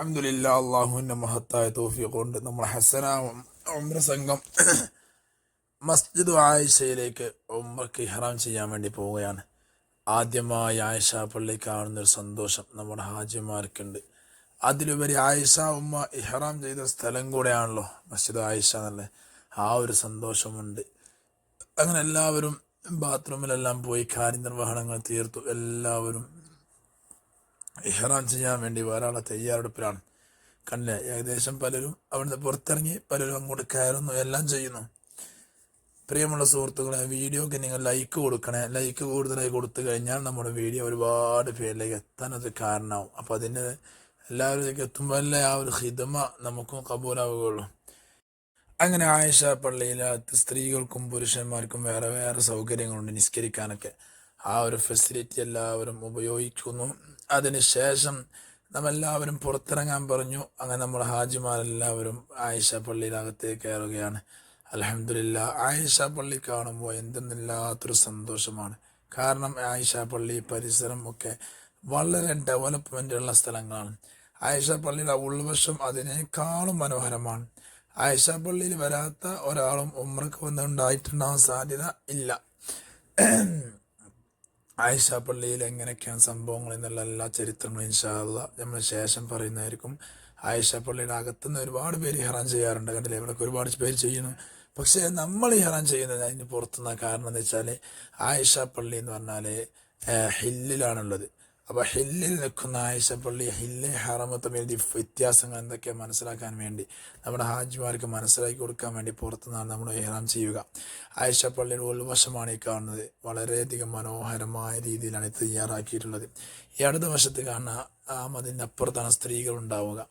അഹമ്മദില്ല അള്ളാഹുവിന്റെ മഹത്തായ തോഫിയെ കൊണ്ട് നമ്മൾ ഹസന ഉമ്ര സംഘം മസ്ജിദ് ആയിഷയിലേക്ക് ഉമ്രക്ക് ഇഹ്റാം ചെയ്യാൻ വേണ്ടി പോവുകയാണ്. ആദ്യമായി ആയിഷ പള്ളി കാണുന്ന ഒരു സന്തോഷം നമ്മുടെ ഹാജിമാർക്കുണ്ട്. അതിലുപരി ആയിഷ ഉമ്മ ഇഹ്റാം ചെയ്ത സ്ഥലം കൂടെയാണല്ലോ മസ്ജിദ് ആയിഷ എന്നുള്ള ആ ഒരു സന്തോഷമുണ്ട്. അങ്ങനെ എല്ലാവരും ബാത്റൂമിലെല്ലാം പോയി കാര്യനിർവഹണങ്ങൾ തീർത്തു. എല്ലാവരും ഇഹ്റാം ചെയ്യാൻ വേണ്ടി ഒരാളെ തയ്യാറെടുപ്പിലാണ്. കണ്ടില്ലേ ഏകദേശം പലരും അവിടുന്ന് പുറത്തിറങ്ങി പലരും അങ്ങോട്ട് കയറുന്നു എല്ലാം ചെയ്യുന്നു. പ്രിയമുള്ള സുഹൃത്തുക്കളെ വീഡിയോക്ക് നിങ്ങൾ ലൈക്ക് കൊടുക്കണേ. ലൈക്ക് കൂടുതലായി കൊടുത്തു കഴിഞ്ഞാൽ നമ്മുടെ വീഡിയോ ഒരുപാട് പേരിലേക്ക് എത്താൻ അത് കാരണമാവും. അപ്പോൾ അതിന് എല്ലാവരിലേക്ക് എത്തുമ്പോൾ അല്ലേ ആ ഒരു ഹിതമ നമുക്കും കബൂലാവുകയുള്ളൂ. അങ്ങനെ ആയിഷ പള്ളിയിലകത്ത് സ്ത്രീകൾക്കും പുരുഷന്മാർക്കും വേറെ വേറെ സൗകര്യങ്ങളുണ്ട് നിസ്കരിക്കാനൊക്കെ. ആ ഒരു ഫെസിലിറ്റി എല്ലാവരും ഉപയോഗിക്കുന്നു. അതിനുശേഷം നമ്മെല്ലാവരും പുറത്തിറങ്ങാൻ പറഞ്ഞു. അങ്ങനെ നമ്മൾ ഹാജിമാരെല്ലാവരും ആയിഷ പള്ളിയിലകത്തേക്ക് കയറുകയാണ്. അലഹമില്ല ആയിഷ പള്ളി കാണുമ്പോൾ എന്തെന്നില്ലാത്തൊരു സന്തോഷമാണ്. കാരണം ആയിഷ പള്ളി പരിസരം ഒക്കെ വളരെ ഡെവലപ്മെന്റ് ഉള്ള സ്ഥലങ്ങളാണ്. ആയിഷ പള്ളിയുടെ ഉൾവശം അതിനേക്കാളും മനോഹരമാണ്. ആയിഷ പള്ളിയിൽ വരാത്ത ഒരാളും ഉമ്രക്ക് വന്നുണ്ടായിട്ടുണ്ടാവാൻ സാധ്യത ഇല്ല. ആയിഷ പള്ളിയിൽ എങ്ങനെയൊക്കെയാണ് സംഭവങ്ങൾ എന്നുള്ള എല്ലാ ചരിത്രങ്ങളും ഇൻഷാല്ല നമ്മൾ ശേഷം പറയുന്നതായിരിക്കും. ആയിഷ പള്ളിയുടെ അകത്തുനിന്ന് ഒരുപാട് പേര് ഹെറാൻ ചെയ്യാറുണ്ട് കണ്ടില്ലേ? ഇവിടെ ഒരുപാട് പേര് ചെയ്യുന്നു. പക്ഷേ നമ്മൾ ഹെറാൻ ചെയ്യുന്നത് അതിന് പുറത്തുനിന്ന കാരണം എന്ന് വെച്ചാൽ ആയിഷ പള്ളി എന്ന് പറഞ്ഞാൽ ഹില്ലിലാണുള്ളത്. അപ്പോൾ ഹില്ലിൽ നിൽക്കുന്ന ആയിഷ പള്ളി ഹില്ല് ഹറമ തമ്മിൽ വ്യത്യാസങ്ങൾ എന്തൊക്കെയാണ് മനസ്സിലാക്കാൻ വേണ്ടി? നമ്മുടെ ഹാജിമാർക്ക് മനസ്സിലാക്കി കൊടുക്കാൻ വേണ്ടി പുറത്തുനിന്നാണ് നമ്മൾ ഏറാം ചെയ്യുക. ആയിഷ പള്ളിയുടെ ഉൾവശമാണ് ഈ കാണുന്നത്. വളരെയധികം മനോഹരമായ രീതിയിലാണ് ഇത് തയ്യാറാക്കിയിട്ടുള്ളത്. ഈ അടുത്ത വശത്ത് കാണുന്ന ആ മതിന്റെ അപ്പുറത്താണ് സ്ത്രീകൾ ഉണ്ടാവുക.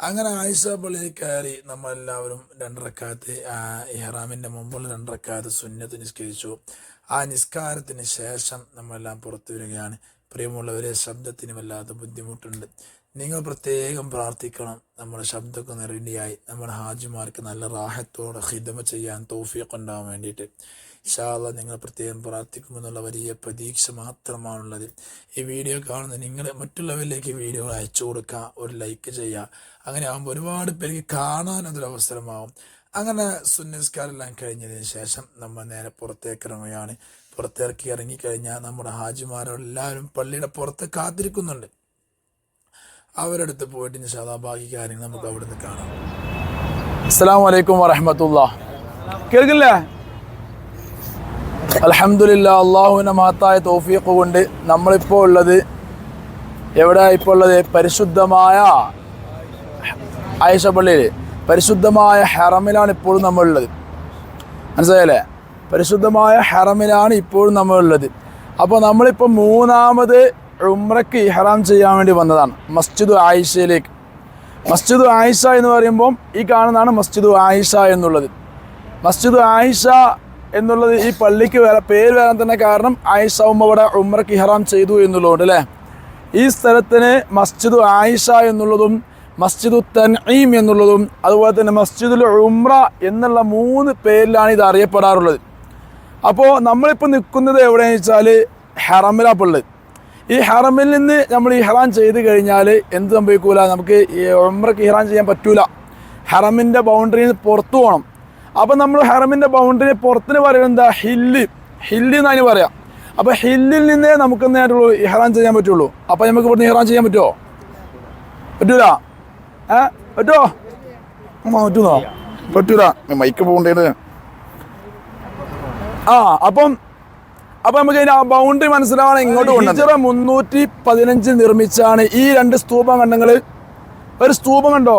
അങ്ങനെ ആയിഷ പള്ളിയിൽ കയറി നമ്മളെല്ലാവരും രണ്ടരക്കാലത്ത് ഇഹ്റാമിന്റെ മുമ്പുള്ള രണ്ടരക്കാലത്ത് സുന്നത്ത് നിസ്കരിച്ചു. ആ നിസ്കാരത്തിന് ശേഷം നമ്മളെല്ലാം പുറത്തു വരികയാണ്. പ്രിയമുള്ളവരെ ശബ്ദത്തിന് വല്ലാത്ത ബുദ്ധിമുട്ടുണ്ട്. നിങ്ങൾ പ്രത്യേകം പ്രാർത്ഥിക്കണം. നമ്മുടെ ശബ്ദമൊക്കെ റെഡിയായി നമ്മുടെ ഹാജിമാർക്ക് നല്ല റാഹത്തോടെ ഹിതമ ചെയ്യാൻ തോഫിയൊക്കെ ഉണ്ടാവാൻ വേണ്ടിയിട്ട്. ഇഷാല്ല നിങ്ങൾ പ്രത്യേകം പ്രാർത്ഥിക്കുമെന്നുള്ള വലിയ പ്രതീക്ഷ മാത്രമാണുള്ളത്. ഈ വീഡിയോ കാണുന്ന നിങ്ങൾ മറ്റുള്ളവരിലേക്ക് വീഡിയോ അയച്ചു കൊടുക്കുക ഒരു ലൈക്ക് ചെയ്യുക. അങ്ങനെ ആകുമ്പോൾ ഒരുപാട് പേർക്ക് കാണാനൊരു അവസരമാകും അങ്ങനെ സുന്നസ്കാരെല്ലാം കഴിഞ്ഞതിന് ശേഷം നമ്മൾ നേരെ പുറത്തേക്ക് ഇറങ്ങുകയാണ്. പുറത്തിറക്കി ഇറങ്ങിക്കഴിഞ്ഞാൽ നമ്മുടെ ഹാജിമാരെല്ലാവരും പള്ളിയുടെ പുറത്ത് കാത്തിരിക്കുന്നുണ്ട്. അവരടുത്ത് പോയിട്ട് നിഷാദ ബാക്കി കാര്യങ്ങൾ നമുക്ക് അവിടുന്ന് കാണാം. അസ്സാം വലൈക്കും വറഹമത്തുള്ള കേൾക്കില്ലേ? അലഹമില്ല അള്ളാഹുവിന്റെ മഹത്തായ തോഫിയൊക്കെ കൊണ്ട് നമ്മളിപ്പോൾ ഉള്ളത് എവിടെ ഇപ്പോൾ ഉള്ളത്? പരിശുദ്ധമായ ആയിഷ പള്ളിയിൽ പരിശുദ്ധമായ ഹെറമിലാണ് ഇപ്പോഴും നമ്മളുള്ളത്. മനസ്സിലായല്ലേ? പരിശുദ്ധമായ ഹറമിലാണ് ഇപ്പോഴും നമ്മളുള്ളത്. അപ്പോൾ നമ്മളിപ്പോൾ മൂന്നാമത് ഉമ്രക്ക് ഇഹ്റാം ചെയ്യാൻ വേണ്ടി വന്നതാണ്. മസ്ജിദ് ആയിഷയിലേക്ക്. മസ്ജിദ് ആയിഷ എന്ന് പറയുമ്പം ഈ കാണുന്നതാണ് മസ്ജിദ് ആയിഷ എന്നുള്ളത്. മസ്ജിദ് ആയിഷ എന്നുള്ളത് ഈ പള്ളിക്ക് വരാൻ പേര് വരാൻ തന്നെ കാരണം ആയിഷ ഉമ്മ ഇവിടെ ഉമ്രക്ക് ഇഹ്റാം ചെയ്തു എന്നുള്ളതുകൊണ്ട് അല്ലേ? ഈ സ്ഥലത്തിന് മസ്ജിദ് ആയിഷ എന്നുള്ളതും മസ്ജിദു തൻഈം എന്നുള്ളതും അതുപോലെ തന്നെ മസ്ജിദുൽ ഉംറ എന്നുള്ള മൂന്ന് പേരിലാണ് ഇത് അറിയപ്പെടാറുള്ളത്. അപ്പോൾ നമ്മളിപ്പോൾ നിൽക്കുന്നത് എവിടെയാണെന്ന് വെച്ചാൽ ഹെറമിലാപ്പുള്ളത് ഈ ഹെറമിൽ നിന്ന് നമ്മൾ ഇഹ്റാൻ ചെയ്ത് കഴിഞ്ഞാൽ എന്ത് സംഭവിക്കൂല? നമുക്ക് ഈ ഉംറക്ക് ഇഹ്റാൻ ചെയ്യാൻ പറ്റൂല. ഹെറമിന്റെ ബൗണ്ടറിയിൽ നിന്ന് പുറത്തു പോകണം അപ്പോൾ നമ്മൾ ഹെറമിന്റെ ബൗണ്ടറി പുറത്തിന് പറയുന്നത് എന്താ? ഹില്ല്. ഹില്ല് എന്നതിന് പറയാം. അപ്പോൾ ഹില്ലിൽ നിന്നേ നമുക്ക് നേരമുള്ളൂ ഇഹ്റാൻ ചെയ്യാൻ പറ്റുള്ളൂ. അപ്പോൾ നമുക്ക് ഇവിടുന്ന് ഇഹ്റാൻ ചെയ്യാൻ പറ്റുമോ പറ്റൂല. ഏ? പറ്റുമോ പറ്റുന്നോ? പറ്റൂല. മൈക്ക് പോകണ്ടേത് ആ അപ്പം അപ്പൊ നമുക്ക് അതിന്റെ ബൗണ്ടറി മനസ്സിലാവാൻ ഇങ്ങോട്ട് ഹിജറ മുന്നൂറ്റി പതിനഞ്ച് നിർമ്മിച്ചാണ് ഈ രണ്ട് സ്തൂപം കണ്ടങ്ങൾ. ഒരു സ്തൂപം കണ്ടോ?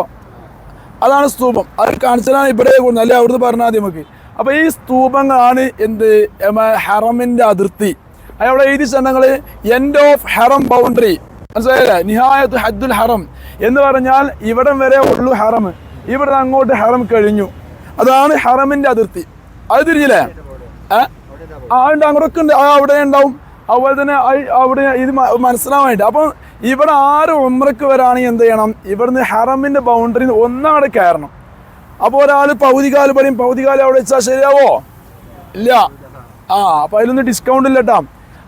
അതാണ് സ്തൂപം. അത് കാണിച്ചാലാണ് ഇവിടെ കൂടുന്നത് അല്ലെ? അവിടുന്ന് പറഞ്ഞാൽ മതി നമുക്ക്. അപ്പൊ ഈ സ്തൂപങ്ങളാണ് എന്ത്? ഹെറമിന്റെ അതിർത്തി. അവിടെ എഴുതി ചെന്നങ്ങൾ എൻഡ് ഓഫ് ഹെറം ബൗണ്ടറി മനസ്സിലായില്ലേ? നിഹായത്ത് ഹദ്ദുൽ ഹറം. എന്ന് പറഞ്ഞാൽ ഇവിടം വരെ ഉള്ളു ഹറം. ഇവിടെ അങ്ങോട്ട് ഹറം കഴിഞ്ഞു. അതാണ് ഹറമിന്റെ അതിർത്തി. അത് തിരിഞ്ഞില്ലേ? ആ ഉണ്ട് അങ്ങോട്ടൊക്കെ ഉണ്ട്. അവിടെ ഉണ്ടാവും. അതുപോലെ തന്നെ അവിടെ ഇത് മനസ്സിലാവാനായിട്ട് അപ്പം ഇവിടെ ആറ് ഉമ്രക്ക് വരാണെങ്കിൽ എന്ത് ചെയ്യണം? ഇവിടുന്ന് ഹറമിന്റെ ബൗണ്ടറി ഒന്നാടെ കയറണം. അപ്പോൾ ഒരാൾ പൗതികാൽ പറയും പൗതികാൽ അവിടെ വെച്ചാൽ ശരിയാവോ? ഇല്ല. ആ അപ്പൊ അതിലൊന്നും ഡിസ്കൗണ്ട് ഇല്ല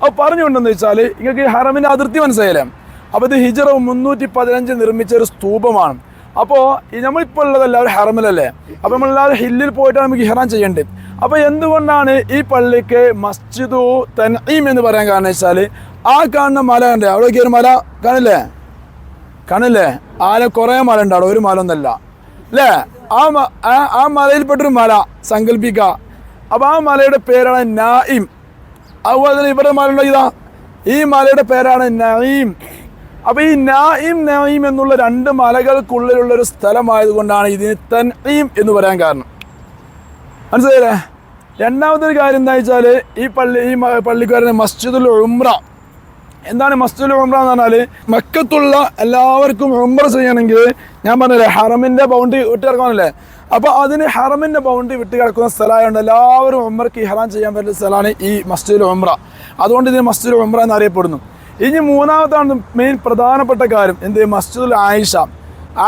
അപ്പൊ പറഞ്ഞുകൊണ്ടെന്ന് വെച്ചാൽ നിങ്ങൾക്ക് ഹറമിന്റെ അതിർത്തി മനസ്സിലായില്ലേ? അപ്പോൾ ഇത് ഹിജറ മുന്നൂറ്റി പതിനഞ്ച് നിർമ്മിച്ച ഒരു സ്തൂപമാണ്. അപ്പോൾ നമ്മളിപ്പോൾ ഉള്ളതല്ല ഒരു ഹറമിലല്ലേ? അപ്പോൾ നമ്മളെല്ലാവരും ഹില്ലിൽ പോയിട്ടാണ് നമുക്ക് ഹിറാൻ ചെയ്യേണ്ടത്. അപ്പോൾ എന്തുകൊണ്ടാണ് ഈ പള്ളിക്ക് മസ്ജിദു തനീം എന്ന് പറയാൻ കാരണം വെച്ചാൽ ആ കാണുന്ന മല കണ്ടേ? അവിടെ ഒരു മല കാണില്ലേ? കാണില്ലേ? ആന കുറേ മല ഉണ്ട് അവിടെ ഒരു മല ഒന്നല്ല അല്ലേ? ആ ആ- മലയിൽപ്പെട്ടൊരു മല സങ്കല്പിക്ക അപ്പൊ ആ മലയുടെ പേരാണ് നായിം അതുപോലെ തന്നെ ഇവിടെ മല ഉണ്ടോ ഇതാ? ഈ മലയുടെ പേരാണ് നഈം അപ്പൊ ഈ നായിം നഈം എന്നുള്ള രണ്ട് മലകൾക്കുള്ളിലുള്ള ഒരു സ്ഥലമായതുകൊണ്ടാണ് ഇതിന് തൻഈം എന്ന് പറയാൻ കാരണം. മനസ്സിലായില്ലേ? രണ്ടാമതൊരു കാര്യം എന്താ വെച്ചാൽ ഈ പള്ളി ഈ പള്ളിക്കാരന് മസ്ജിദുൽ ഉംറ. എന്താണ് മസ്ജിദുൽ ഉംറ എന്ന് പറഞ്ഞാൽ മക്കത്തുള്ള എല്ലാവർക്കും ഉംറ ചെയ്യണമെങ്കിൽ ഞാൻ പറഞ്ഞില്ലേ ഹറമിന്റെ ബൗണ്ടറി വിട്ട് കിടക്കണമല്ലേ അപ്പോൾ അതിന് ഹറമിന്റെ ബൗണ്ടറി വിട്ട് കിടക്കുന്ന സ്ഥലമായതുകൊണ്ട് എല്ലാവരും ഉംറക്ക് ഇഹ്റാം ചെയ്യാൻ പറ്റുന്ന സ്ഥലമാണ് ഈ മസ്ജിദുൽ ഉംറ. അതുകൊണ്ട് ഇതിന് മസ്ജിദുൽ ഉംറ എന്നറിയപ്പെടുന്നു. ഇനി മൂന്നാമതാണ് മെയിൻ പ്രധാനപ്പെട്ട കാര്യം എന്ത്? മസ്ജിദുൽ ആയിഷ.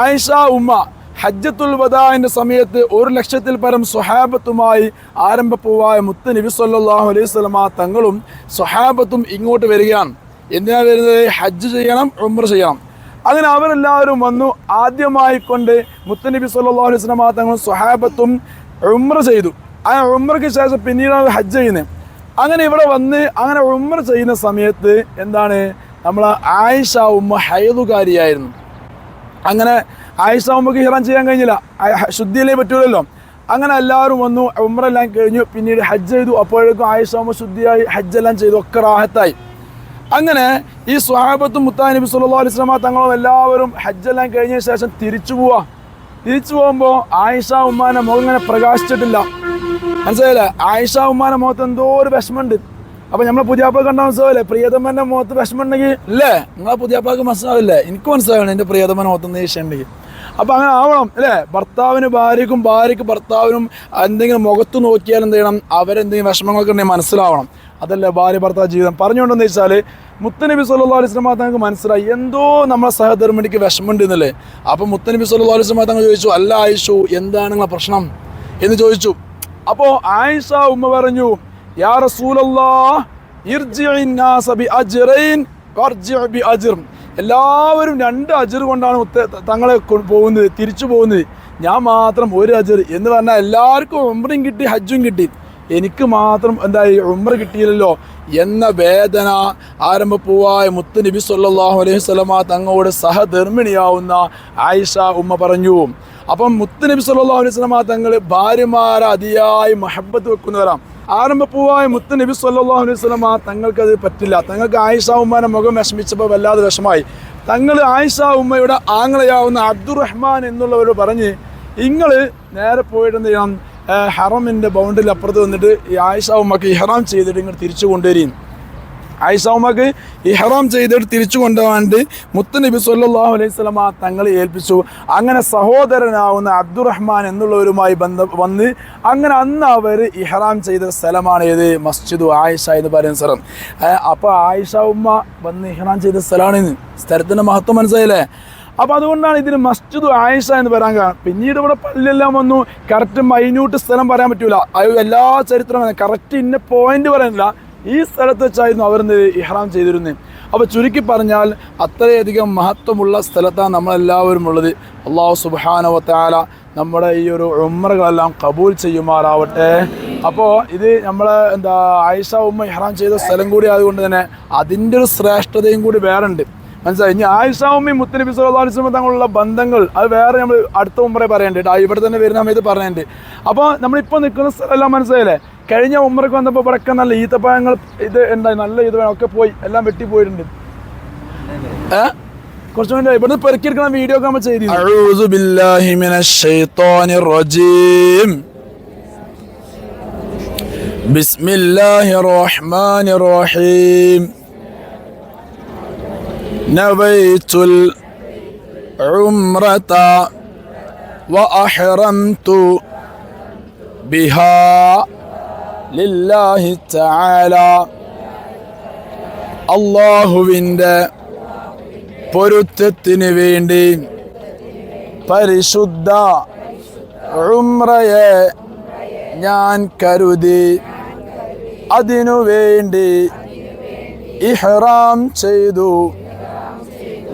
ആയിഷ ഉമ്മ. ഹജ്ജത്തുൽ വദാഹിന്റെ സമയത്ത് ഒരു ലക്ഷത്തിൽ പരം സ്വഹാബത്തുമായി ആരംഭപ്പൂവായ മുത്ത് നബി സല്ലാഹു അലൈഹി വസല്ലമ തങ്ങളും സ്വഹാബത്തും ഇങ്ങോട്ട് വരികയാണ്. എന്തിനാണ് വരുന്നത്? ഹജ്ജ് ചെയ്യണം ഉംറ ചെയ്യണം. അങ്ങനെ അവരെല്ലാവരും വന്നു. ആദ്യമായി കൊണ്ട് മുത്തനബി സല്ലാ അലൈഹി വസല്ലമ തങ്ങളും സ്വഹാബത്തും ഉംറ ചെയ്തു. ആ ഉംറയ്ക്ക് ശേഷം പിന്നീടാണ് ഹജ്ജ് ചെയ്യുന്നത്. അങ്ങനെ ഇവിടെ വന്ന് അങ്ങനെ ഉംറ ചെയ്യുന്ന സമയത്ത് എന്താണ്? നമ്മൾ ആയിഷ ഉമ്മ ഹൈദുകാരിയായിരുന്നു അങ്ങനെ ആയിഷ ഉമ്മക്ക് ഹിറാൻ ചെയ്യാൻ കഴിഞ്ഞില്ല. ശുദ്ധിയിലേ പറ്റൂലല്ലോ. അങ്ങനെ എല്ലാവരും വന്നു ഉമ്രെല്ലാം കഴിഞ്ഞു പിന്നീട് ഹജ്ജ് ചെയ്തു. അപ്പോഴേക്കും ആയിഷ ഉമ്മ ശുദ്ധിയായി ഹജ്ജെല്ലാം ചെയ്തു. ഒക്കെ റാഹത്തായി. അങ്ങനെ ഈ സ്വഹാബത്തും മുത്താ നബി സുല്ലാ അലൈഹി വസല്ലമ തങ്ങളും എല്ലാവരും ഹജ്ജെല്ലാം കഴിഞ്ഞ ശേഷം തിരിച്ചു പോവാ. തിരിച്ചു പോകുമ്പോൾ ആയിഷ ഉമ്മാനെ മുഖം ഇങ്ങനെ പ്രകാശിച്ചിട്ടില്ല. മനസ്സിലായില്ലേ? ആയിഷ ഉമ്മാനെ മുഖത്ത് എന്തോ ഒരു വിഷമമുണ്ട്. അപ്പൊ നമ്മളെ പുതിയാപ്പ കണ്ട മനസ്സിലാവില്ലേ? പ്രിയതമ്മന്റെ മുഖത്ത് വിഷമം ഉണ്ടെങ്കിൽ അല്ലേ നിങ്ങളെ പുതിയാപ്പാക്ക് മനസ്സിലാവില്ലേ? എനിക്ക് മനസ്സിലാവണം എന്റെ പ്രിയതമന മുഖത്ത് ദേഷ്യം ഉണ്ടെങ്കിൽ അപ്പൊ അങ്ങനെ ആവണം അല്ലേ ഭർത്താവിന് ഭാര്യക്കും ഭാര്യക്ക് ഭർത്താവിനും എന്തെങ്കിലും മുഖത്ത് നോക്കിയാൽ എന്ത് ചെയ്യണം? അവരെന്തെങ്കിലും വിഷമങ്ങളൊക്കെ ഉണ്ടെങ്കിൽ മനസ്സിലാവണം. അതല്ലേ ഭാര്യ ഭർത്താവ് ജീവിതം. പറഞ്ഞുകൊണ്ടെന്ന് വെച്ചാൽ മുത്തനബി സല്ലാ അലൈഹി വസല്ലം തങ്ങൾക്ക് മനസ്സിലായി. എന്തോ നമ്മളെ സഹധർമ്മിണിക്ക് വിഷമമുണ്ട് എന്നല്ലേ അപ്പൊ മുത്തനബി സല്ലാ അലൈഹി വസല്ലം തങ്ങൾ ചോദിച്ചു അല്ല ആയിഷു എന്താണ് നിങ്ങളെ പ്രശ്നം? എന്ന് ചോദിച്ചു. അപ്പോ ആയിഷ ഉമ്മ പറഞ്ഞു യാ റസൂലല്ലാ എല്ലാവരും രണ്ട് അജർ കൊണ്ടാണ് തങ്ങളെ പോകുന്നത് തിരിച്ചു പോകുന്നത്. ഞാൻ മാത്രം ഒരു അജർ എന്ന് പറഞ്ഞാൽ എല്ലാവർക്കും ഉമ്രയും കിട്ടി ഹജ്ജും കിട്ടി. എനിക്ക് മാത്രം എന്തായി ഉംറ കിട്ടിയില്ലല്ലോ എന്ന വേദന ആരംഭപ്പൂവായ മുത്ത് നബി സല്ലാഹു അലൈഹി സ്വലമ തങ്ങളോട് സഹധർമ്മിണിയാവുന്ന ആയിഷ ഉമ്മ പറഞ്ഞു. അപ്പം മുത്ത് നബി സല്ലാഹു അലൈഹി വസല്ലമ തങ്ങൾ ഭാര്യമാരെ അതിയായി മഹബത്ത് വെക്കുന്നവരാണ്. ആരംഭപ്പൂവായ മുത്ത് നബി സല്ലാഹു അലൈഹി വസല്ലമ തങ്ങൾക്കത് പറ്റില്ല. തങ്ങൾക്ക് ആയിഷ ഉമ്മാനെ മുഖം വിഷമിച്ചപ്പോൾ വല്ലാതെ വിഷമായി തങ്ങൾ ആയിഷ ഉമ്മയുടെ ആങ്ങളയാവുന്ന അബ്ദുറഹ്മാൻ എന്നുള്ളവരോട് പറഞ്ഞ് നിങ്ങൾ നേരെ പോയിട്ട് ചെയ്യണം ഏ, ഹറമിന്റെ ബൗണ്ടറിൽ അപ്പുറത്ത് വന്നിട്ട് ഈ ആയിഷ ഉമ്മക്ക് ഇഹ്റാം ചെയ്തിട്ട് ഇങ്ങോട്ട് തിരിച്ചു കൊണ്ടുവരും ആയിഷ ഉമ്മക്ക് ഇഹ്റാം ചെയ്തിട്ട് തിരിച്ചു കൊണ്ടുപോകാണ്ട് മുത്ത് നബി സല്ലല്ലാഹു അലൈഹി സ്വലമ തങ്ങളെ ഏൽപ്പിച്ചു. അങ്ങനെ സഹോദരനാവുന്ന അബ്ദുറഹ്മാൻ എന്നുള്ളവരുമായി ബന്ധ വന്ന് അങ്ങനെ അന്ന് അവർ ഇഹ്റാം ചെയ്ത സ്ഥലമാണ് ഏത്? മസ്ജിദു ആയിഷ എന്ന് പറയുന്ന സ്ഥലം. അപ്പോൾ ആയിഷ ഉമ്മ വന്ന് ഇഹ്റാം ചെയ്ത സ്ഥലമാണ് സ്ഥലത്തിന്റെ മഹത്വം മനസ്സിലായില്ലേ? അപ്പോൾ അതുകൊണ്ടാണ് ഇതിന് മസ്ജിദ് ആയിഷ എന്ന് പറയാൻ കാരണം. പിന്നീട് ഇവിടെ പള്ളിയെല്ലാം വന്നു. കറക്റ്റ് മൈന്യൂട്ട് സ്ഥലം പറയാൻ പറ്റൂല. അത് എല്ലാ ചരിത്രം കറക്റ്റ് ഇന്ന പോയിന്റ് പറയാനില്ല. ഈ സ്ഥലത്ത് വെച്ചായിരുന്നു അവർ ഇഹ്റാം ചെയ്തിരുന്നത് അപ്പോൾ ചുരുക്കി പറഞ്ഞാൽ അത്രയധികം മഹത്വമുള്ള സ്ഥലത്താണ് നമ്മളെല്ലാവരും ഉള്ളത്. അള്ളാഹു സുബാനവത്താല നമ്മുടെ ഈ ഒരു ഉമ്മറുകളെല്ലാം കബൂൽ ചെയ്യുമാറാവട്ടെ. അപ്പോൾ ഇത് നമ്മൾ എന്താ ആയിഷ ഉമ്മ ഇഹ്റാം ചെയ്ത സ്ഥലം കൂടി ആയതുകൊണ്ട് തന്നെ അതിന്റെ ഒരു ശ്രേഷ്ഠതയും കൂടി വേറെ ഉണ്ട് മനസ്സിലായി? ഇനി ആയിഷ ഉമ്മയും മുത്തനബി വസല്ലം തങ്ങളുള്ള ബന്ധങ്ങൾ അത് വേറെ നമ്മൾ അടുത്ത ഉമ്മറെ പറയേണ്ടത് ഇവിടെ തന്നെ വരുന്ന സമയത്ത് പറയുന്നുണ്ട് അപ്പോൾ നമ്മളിപ്പോൾ നിൽക്കുന്ന സ്ഥലമെല്ലാം മനസ്സിലായില്ലേ? കഴിഞ്ഞ ഉമ്മറക്ക് വന്നപ്പോൾ ഇവിടെയൊക്കെ നല്ല ഈത്തപ്പഴങ്ങൾ ഇത് ഉണ്ടായി നല്ല ഈത്തപ്പഴം ഒക്കെ പോയി എല്ലാം വെട്ടി പോയിട്ടുണ്ട് ഏ കുറച്ച് മുന്നേ ഇവിടുന്ന് പെറുക്കിയെടുക്കുന്ന വീഡിയോ ഒക്കെ നമ്മൾ ചെയ്തു അഊദു ബില്ലാഹി മിനശ് ശൈത്വാനിർ റജീം ബിസ്മില്ലാഹിർ റഹ്മാനിർ റഹീം نويت العمرة وأحرمت بها ലില്ലാഹി താല അള്ളാഹുവിന്റെ പൊരുത്തത്തിന് വേണ്ടി പരിശുദ്ധ ഉമ്രയെ ഞാൻ കരുതി അതിനു വേണ്ടി ഇഹ്റാം ചെയ്തു.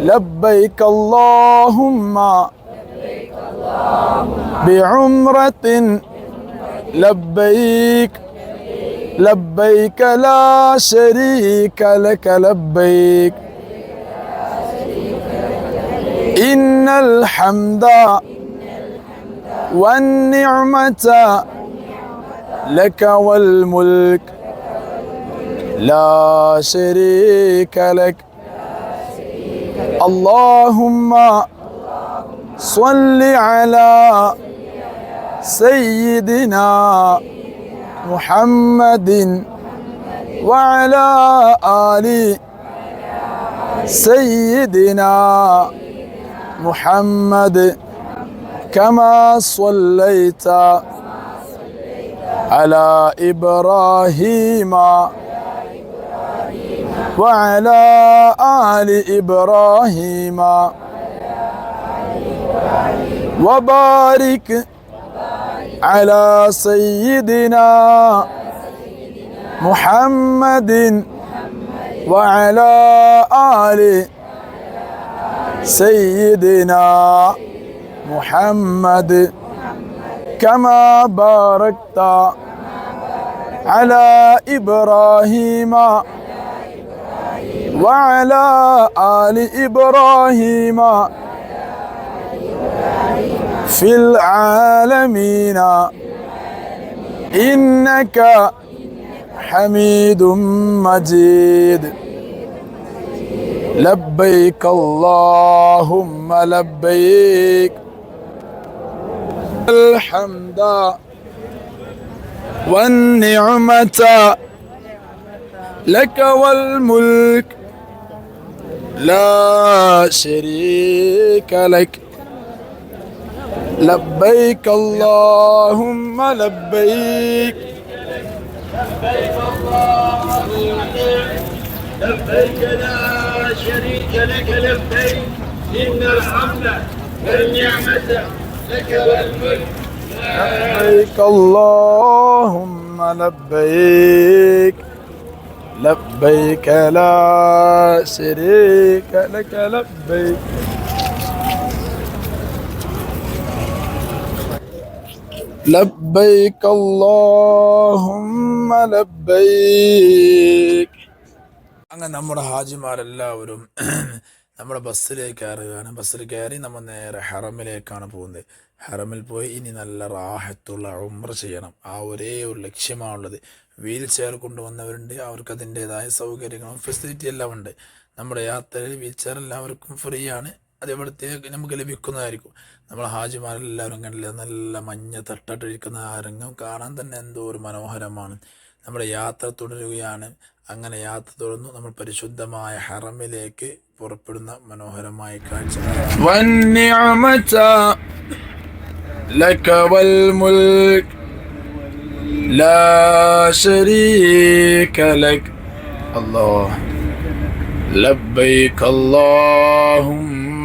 ലബ്ബൈക അല്ലാഹുമ്മ ബിഉംറത്തിൻ ലബ്ബൈക لبيك لا شريك لك لبيك. إن الحمد والنعمة لك والملك. لا شريك لك. اللهم صل على سيدنا محمد وعلى آل سيدنا محمد كما صليت على إبراهيم وعلى آل إبراهيم. وبارك على سيدنا محمد وعلى آل سيدنا محمد كما باركت على إبراهيم وعلى آل إبراهيم. في العالمين. إنك حميد مجيد. لبيك اللهم لبيك. الحمد والنعمة لك والملك. لا شريك لك. لبيك اللهم لبيك. لبيك لا شريك لك لبيك إن الحمد والنعمة لك والملك. لبيك اللهم لبيك. لبيك لا شريك لك لبيك. لبيك اللهم لبيك അങ്ങനെ നമ്മുടെ ഹാജിമാരെല്ലാവരും നമ്മുടെ ബസ്സിലേക്ക് കയറുകയാണ് ബസ്സിൽ കയറി നമ്മൾ നേരെ ഹറമിലേക്കാണ് പോകുന്നത് ഹറമിൽ പോയി ഇനി നല്ല റാഹത്തുള്ള ഉമ്ര ചെയ്യണം ആ ഒരേ ഒരു ലക്ഷ്യമാണുള്ളത് വീൽ ചെയർ കൊണ്ടുവന്നവരുണ്ട് അവർക്ക് അതിൻ്റെതായ സൗകര്യങ്ങളും ഫെസിലിറ്റി എല്ലാം ഉണ്ട് നമ്മുടെ യാത്രയിൽ വീൽ ചെയർ എല്ലാവർക്കും ഫ്രീ ആണ് അത് എവിടത്തേക്ക് നമുക്ക് ലഭിക്കുന്നതായിരിക്കും നമ്മൾ ഹാജിമാരെല്ലാവരും കണ്ടില്ല നല്ല മഞ്ഞ തട്ടട്ടിരിക്കുന്ന ആ രംഗം കാണാൻ തന്നെ എന്തോ ഒരു മനോഹരമാണ് നമ്മുടെ യാത്ര തുടരുകയാണ് അങ്ങനെ യാത്ര തുടർന്നു നമ്മൾ പരിശുദ്ധമായ ഹറമിലേക്ക് പുറപ്പെടുന്ന മനോഹരമായ കാഴ്ച لك والملك لا شريك لك الله لبيك اللهم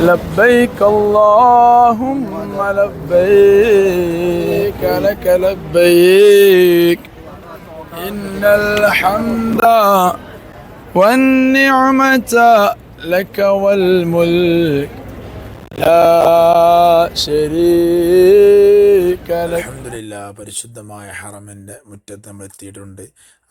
لبيك اللهم لبيك لك لبيك إن الحمد والنعمة لك والملك لا شريك لك അലഹമില്ല പരിശുദ്ധമായ ഹറമിൻ്റെ മുറ്റത്ത് നമ്മൾ എത്തിയിട്ടുണ്ട്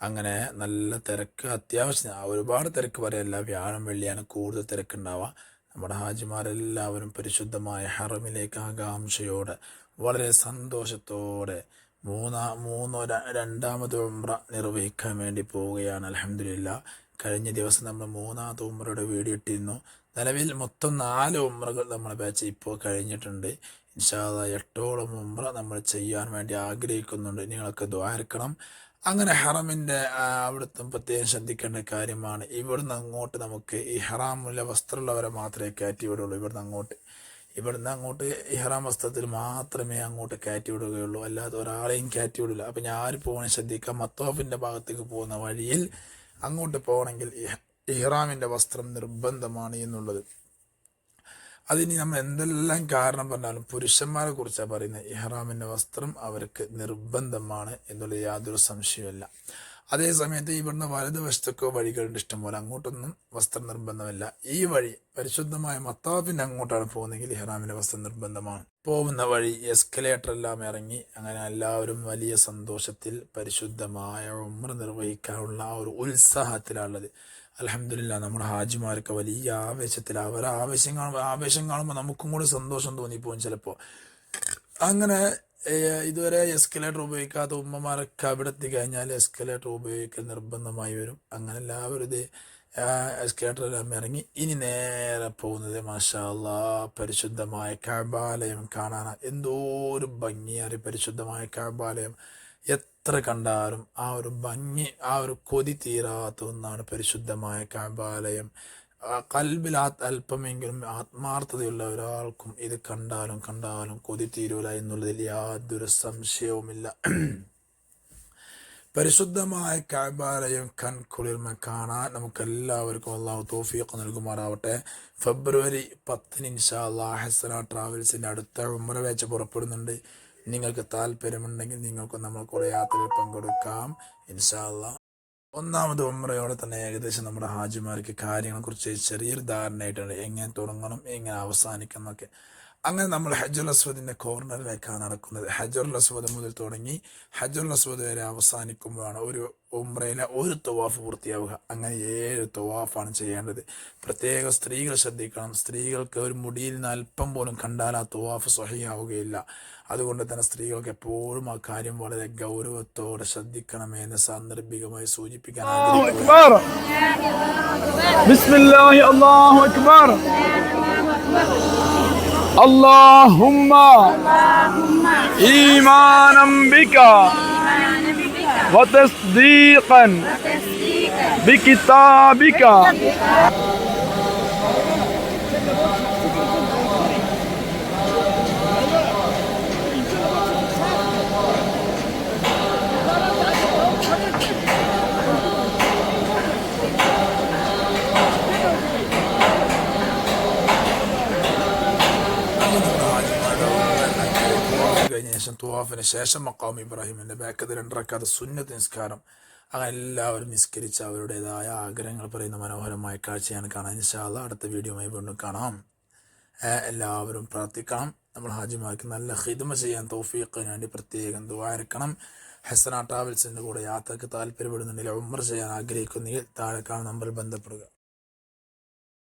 അങ്ങനെ നല്ല തിരക്ക് അത്യാവശ്യം ഒരുപാട് തിരക്ക് പറയല്ല വ്യാഴം വെള്ളിയാണ് കൂടുതൽ തിരക്കുണ്ടാവുക നമ്മുടെ ഹാജിമാരെല്ലാവരും പരിശുദ്ധമായ ഹറമിലേക്ക് ആകാംക്ഷയോടെ വളരെ സന്തോഷത്തോടെ മൂന്നാ മൂന്നോ രണ്ടാമത് ഉംറ നിർവഹിക്കാൻ വേണ്ടി പോവുകയാണ്. അലഹമില്ല കഴിഞ്ഞ ദിവസം നമ്മൾ മൂന്നാമത്തെ ഉമ്രയുടെ വീഡിയോ ഇട്ടിരുന്നു. നിലവിൽ മൊത്തം നാല് ഉമ്രകൾ നമ്മുടെ ബാച്ച് ഇപ്പോൾ കഴിഞ്ഞിട്ടുണ്ട്. ഇൻഷാദ എട്ടോളം ഉമ്ര നമ്മൾ ചെയ്യാൻ വേണ്ടി ആഗ്രഹിക്കുന്നുണ്ട്. നിങ്ങളൊക്കെ ദ്വാരക്കണം അങ്ങനെ ഹറമിന്റെ അവിടുത്തെ പ്രത്യേകം ശ്രദ്ധിക്കേണ്ട കാര്യമാണ്. ഇവിടുന്ന് അങ്ങോട്ട് നമുക്ക് ഈ ഹറാമുള്ള വസ്ത്രമുള്ളവരെ മാത്രമേ കയറ്റി വിടുള്ളൂ ഇവിടുന്ന് അങ്ങോട്ട് ഇവിടുന്ന് അങ്ങോട്ട് ഇഹ്റാം വസ്ത്രത്തിൽ മാത്രമേ അങ്ങോട്ട് കയറ്റി വിടുകയുള്ളൂ. അല്ലാതെ ഒരാളെയും കയറ്റി വിടില്ല. അപ്പം ഞാൻ പോകണം ശ്രദ്ധിക്കാം. മത്തോഫിന്റെ ഭാഗത്തേക്ക് പോകുന്ന വഴിയിൽ അങ്ങോട്ട് പോകണമെങ്കിൽ ഇഹ്റാമിന്റെ വസ്ത്രം നിർബന്ധമാണ് എന്നുള്ളത്. അതിനി നമ്മൾ എന്തെല്ലാം കാരണം പറഞ്ഞാലും പുരുഷന്മാരെ കുറിച്ചാണ് പറയുന്നത്. ഇഹ്റാമിന്റെ വസ്ത്രം അവർക്ക് നിർബന്ധമാണ് എന്നുള്ള യാതൊരു സംശയമല്ല അതേ സമയത്ത് ഇവിടുന്ന് വലതുവശത്തൊക്കെ വഴികളുണ്ട് ഇഷ്ടംപോലെ. അങ്ങോട്ടൊന്നും വസ്ത്രം നിർബന്ധമില്ല. ഈ വഴി പരിശുദ്ധമായ മത്താവിന്റെ അങ്ങോട്ടാണ് പോകുന്നതെങ്കിൽ ഇഹ്റാമിന്റെ വസ്ത്രം നിർബന്ധമാണ്. പോകുന്ന വഴി എസ്കലേറ്റർ എല്ലാം ഇറങ്ങി അങ്ങനെ എല്ലാവരും വലിയ സന്തോഷത്തിൽ പരിശുദ്ധമായ ഉമ്ര നിർവഹിക്കാനുള്ള ആ ഒരു ഉത്സാഹത്തിലുള്ളത് അലഹമില്ല നമ്മുടെ ഹാജിമാരൊക്കെ വലിയ ആവേശത്തിൽ അവർ ആവേശം കാണുമ്പോൾ ആവേശം കാണുമ്പോൾ നമുക്കും കൂടെ സന്തോഷം തോന്നിപ്പോകും ചിലപ്പോൾ അങ്ങനെ ഇതുവരെ എസ്കലേറ്റർ ഉപയോഗിക്കാത്ത ഉമ്മമാരൊക്കെ അവിടെ എത്തി കഴിഞ്ഞാൽ എസ്കലേറ്റർ ഉപയോഗിക്കൽ നിർബന്ധമായി വരും. അങ്ങനെ എല്ലാവരും ഇത് ഇറങ്ങി. ഇനി നേരെ പോകുന്നത് മാഷാ അല്ലാ പരിശുദ്ധമായ കാബാലയം കാണാനാണ് എന്തോ ഒരു ഭംഗിയേറി പരിശുദ്ധമായ കാബാലയം. എത്ര കണ്ടാലും ആ ഒരു ഭംഗി ആ ഒരു കൊതി തീരാത്ത ഒന്നാണ് പരിശുദ്ധമായ കാബാലയം. കൽബിൽ അല്പമെങ്കിലും ആത്മാർത്ഥതയുള്ള ഒരാൾക്കും ഇത് കണ്ടാലും കണ്ടാലും കൊതി തീരൂല എന്നുള്ളതിൽ യാതൊരു സംശയവുമില്ല. പരിശുദ്ധമായ കാബാലയം കൺകുളിർമ കാണാൻ നമുക്ക് എല്ലാവർക്കും അള്ളാഹു തോഫിയൊക്കെ നൽകുമാറാവട്ടെ. ഫെബ്രുവരി പത്തിന് ഇൻഷാ അള്ളാഹ് ഹസന ട്രാവൽസിന്റെ അടുത്ത ഉമ്മറ വേച്ച പുറപ്പെടുന്നുണ്ട്. നിങ്ങൾക്ക് താല്പര്യമുണ്ടെങ്കിൽ നിങ്ങൾക്ക് നമ്മൾ കൂടെ യാത്രയിൽ പങ്കെടുക്കാം. ഇൻഷാല്ല ഒന്നാമത് ഉമ്രയോടെ തന്നെ ഏകദേശം നമ്മുടെ ഹാജിമാർക്ക് കാര്യങ്ങളെക്കുറിച്ച് ചെറിയൊരു ധാരണയായിട്ടുണ്ട്. എങ്ങനെ തുടങ്ങണം എങ്ങനെ അവസാനിക്കണം എന്നൊക്കെ അങ്ങനെ നമ്മൾ ഹജുൽ അസ്വദിന്റെ കോർണറിലേക്കാണ് നടക്കുന്നത്. ഹജുൽ അസ്വദ് മുതൽ തുടങ്ങി ഹജുൽ അസ്വദ് വരെ അവസാനിക്കുമ്പോഴാണ് ഒരു ഉംറയിലെ ഒരു തവാഫ് പൂർത്തിയാവുക. അങ്ങനെ ഏഴ് തവാഫാണ് ചെയ്യേണ്ടത്. പ്രത്യേക സ്ത്രീകൾ ശ്രദ്ധിക്കണം. സ്ത്രീകൾക്ക് ഒരു മുടിയിൽ നിന്ന് അല്പം പോലും കണ്ടാൽ ആ തവാഫ് സ്വഹിയാവുകയില്ല അതുകൊണ്ട് തന്നെ സ്ത്രീകൾക്ക് എപ്പോഴും ആ കാര്യം വളരെ ഗൗരവത്തോടെ ശ്രദ്ധിക്കണമെന്ന് സാന്ദർഭികമായി സൂചിപ്പിക്കാൻ ബിസ്മില്ലാഹി അല്ലാഹു അക്ബർ اللهم إيمانا بك وتصديقا بكتابك. ശേഷം തുവാഫിന് ശേഷം മക്കാം ഇബ്രാഹിമിന്റെ ബാക്കത് രണ്ടരക്കാത്ത സുന്നത്ത് നിസ്കാരം അങ്ങനെ എല്ലാവരും നിസ്കരിച്ച് അവരുടേതായ ആഗ്രഹങ്ങൾ പറയുന്ന മനോഹരമായ കാഴ്ചയാണ് കാണാൻ ഇൻഷാല്ല അടുത്ത വീഡിയോയുമായി വീണ്ടും കാണാം എല്ലാവരും പ്രാർത്ഥിക്കണം നമ്മൾ ഹാജിമാർക്ക് നല്ല ഹിദ്മ ചെയ്യാൻ തൗഫീഖിന് വേണ്ടി പ്രത്യേകം ദ്വാരക്കണം ഹസന ട്രാവൽസിന്റെ കൂടെ യാത്രയ്ക്ക് താല്പര്യപ്പെടുന്നുണ്ടെങ്കിൽ ഉമർ ചെയ്യാൻ ആഗ്രഹിക്കുന്നെങ്കിൽ താഴെ കാണുന്ന നമ്പറിൽ ബന്ധപ്പെടുക